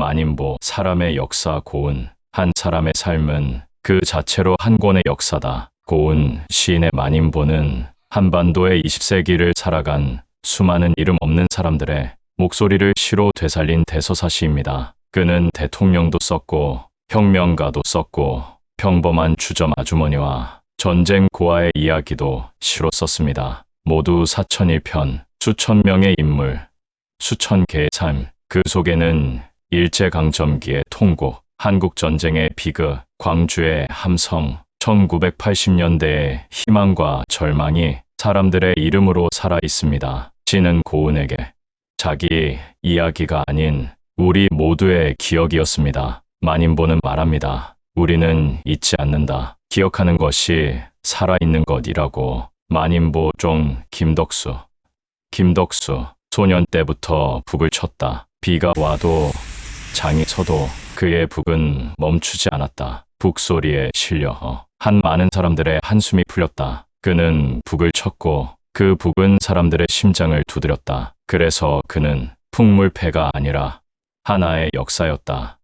만인보 사람의 역사 고운 한 사람의 삶은 그 자체로 한 권의 역사다. 고운 시인의 만인보는 한반도의 20세기를 살아간 수많은 이름 없는 사람들의 목소리를 시로 되살린 대서사시입니다. 그는 대통령도 썼고 혁명가도 썼고 평범한 주점 아주머니와 전쟁 고아의 이야기도 시로 썼습니다. 모두 사천일 편, 수천 명의 인물, 수천 개의 삶, 그 속에는 일제강점기의 통곡, 한국전쟁의 비극, 광주의 함성, 1980년대의 희망과 절망이 사람들의 이름으로 살아 있습니다. 시는 고은에게 자기 이야기가 아닌 우리 모두의 기억이었습니다. 만인보는 말합니다. 우리는 잊지 않는다. 기억하는 것이 살아있는 것이라고. 만인보 종 김덕수. 김덕수, 소년 때부터 북을 쳤다. 비가 와도 장이 서도 그의 북은 멈추지 않았다. 북소리에 실려 한 많은 사람들의 한숨이 풀렸다. 그는 북을 쳤고 그 북은 사람들의 심장을 두드렸다. 그래서 그는 풍물패가 아니라 하나의 역사였다.